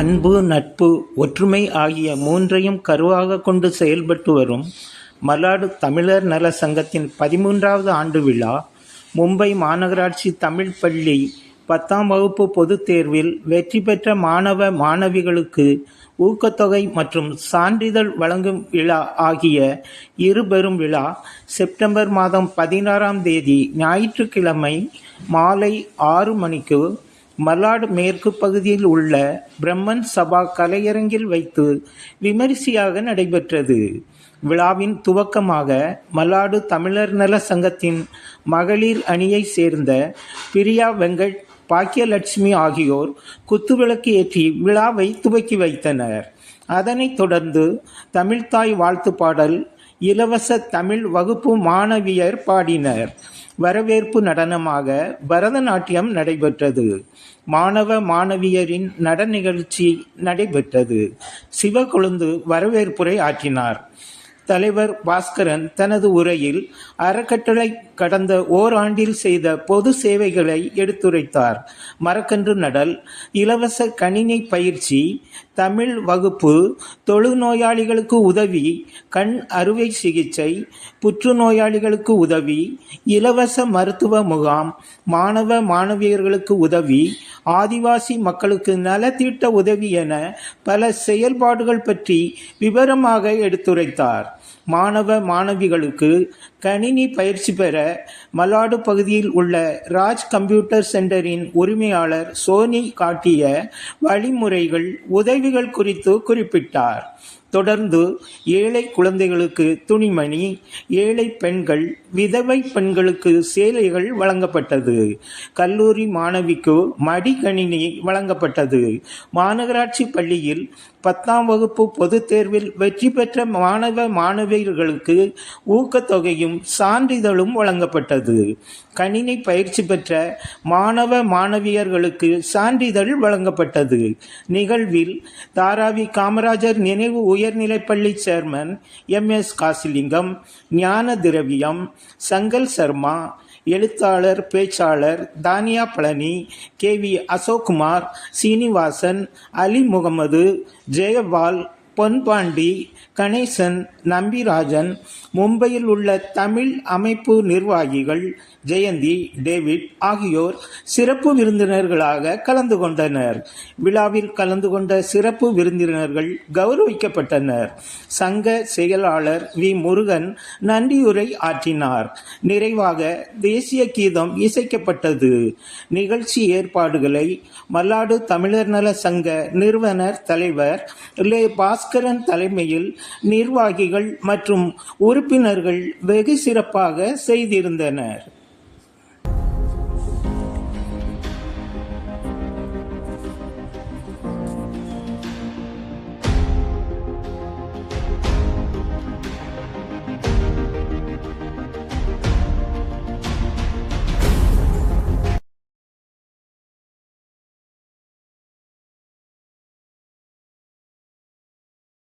அன்பு நட்பு ஒற்றுமை ஆகிய மூன்றையும் கருவாக கொண்டு செயல்பட்டு வரும் மலாடு தமிழர் நல சங்கத்தின் பதிமூன்றாவது ஆண்டு விழா மும்பை மாநகராட்சி தமிழ் பள்ளி பத்தாம் வகுப்பு பொதுத் தேர்வில் வெற்றி பெற்ற மாணவ மாணவிகளுக்கு ஊக்கத்தொகை மற்றும் சான்றிதழ் வழங்கும் விழா ஆகிய இரு பெரும் விழா செப்டம்பர் மாதம் பதினாறாம் தேதி ஞாயிற்றுக்கிழமை மாலை ஆறு மணிக்கு மலாடு மேற்கு பகுதியில் உள்ள பிரம்மன் சபா கலையரங்கில் வைத்து விமரிசையாக நடைபெற்றது. விழாவின் துவக்கமாக மலாடு தமிழர் நல சங்கத்தின் மகளிர் அணியைச் சேர்ந்த பிரியா வெங்கட் பாக்கியலட்சுமி ஆகியோர் குத்துவிளக்கு ஏற்றி விழாவை துவக்கி வைத்தனர். அதனைத் தொடர்ந்து தமிழ்தாய் வாழ்த்து பாடல் இலவச தமிழ் வகுப்பு மாணவியர் பாடினர். வரவேற்பு நடனமாக பரதநாட்டியம் நடைபெற்றது. மாணவ மாணவியரின் நட நிகழ்ச்சி நடைபெற்றது. சிவகொழுந்து வரவேற்புரை ஆற்றினார். தலைவர் பாஸ்கரன் தனது உரையில் அறக்கட்டளை கடந்த ஓராண்டில் செய்த பொது சேவைகளை எடுத்துரைத்தார். மரக்கன்று நடல் இலவச கணினி பயிற்சி தமிழ் வகுப்பு தொழுநோயாளிகளுக்கு உதவி கண் அறுவை சிகிச்சை புற்றுநோயாளிகளுக்கு உதவி இலவச மருத்துவ முகாம் மாணவ மாணவியர்களுக்கு உதவி ஆதிவாசி மக்களுக்கு நலத்திட்ட உதவி என பல செயல்பாடுகள் பற்றி விவரமாக எடுத்துரைத்தார். மாணவ மாணவிகளுக்கு கணினி பயிற்சி பெற மல்லாடு பகுதியில் உள்ள ராஜ் கம்ப்யூட்டர் சென்டரின் உரிமையாளர் சோனி காட்டிய வழிமுறைகள் உதவிகள் குறித்து குறிப்பிட்டார். தொடர்ந்து ஏழை குழந்தைகளுக்கு துணிமணி ஏழை பெண்கள் விதவை பெண்களுக்கு சேலைகள் வழங்கப்பட்டது. கல்லூரி மாணவிக்கு மடிக்கணினி வழங்கப்பட்டது. மாநகராட்சி பள்ளியில் பத்தாம் வகுப்பு பொதுத் தேர்வில் வெற்றி பெற்ற மாணவ மாணவியர்களுக்கு ஊக்கத்தொகையும் சான்றிதழும் வழங்கப்பட்டது. கணினி பயிற்சி பெற்ற மாணவ மாணவியர்களுக்கு சான்றிதழ் வழங்கப்பட்டது. நிகழ்வில் தாராவி காமராஜர் நினைவு உயர்நிலைப்பள்ளி சேர்மன் எம். எஸ். காசிலிங்கம் ஞான திரவியம் சங்கல் சர்மா எழுத்தாளர் பேச்சாளர் தானியா பழனி கே. வி. அசோக்குமார் சீனிவாசன் அலி முகமது ஜெயபால் பொன்பாண்டி கணேசன் நம்பிராஜன் மும்பையில் உள்ள தமிழ் அமைப்பு நிர்வாகிகள் ஜெயந்தி டேவிட் ஆகியோர் சிறப்பு விருந்தினர்களாக கலந்து கொண்டனர். விழாவில் கலந்து கொண்ட சிறப்பு விருந்தினர்கள் கௌரவிக்கப்பட்டனர். சங்க செயலாளர் வி. முருகன் நன்றியுரை ஆற்றினார். நிறைவாக தேசிய கீதம் இசைக்கப்பட்டது. நிகழ்ச்சி ஏற்பாடுகளை மல்லாடு தமிழர் நல சங்க நிறுவனர் தலைவர் லே. பாஸ்கரன் தலைமையில் நிர்வாகிகள் மற்றும் உறுப்பினர்கள் வெகு சிறப்பாக செய்திருந்தனர்.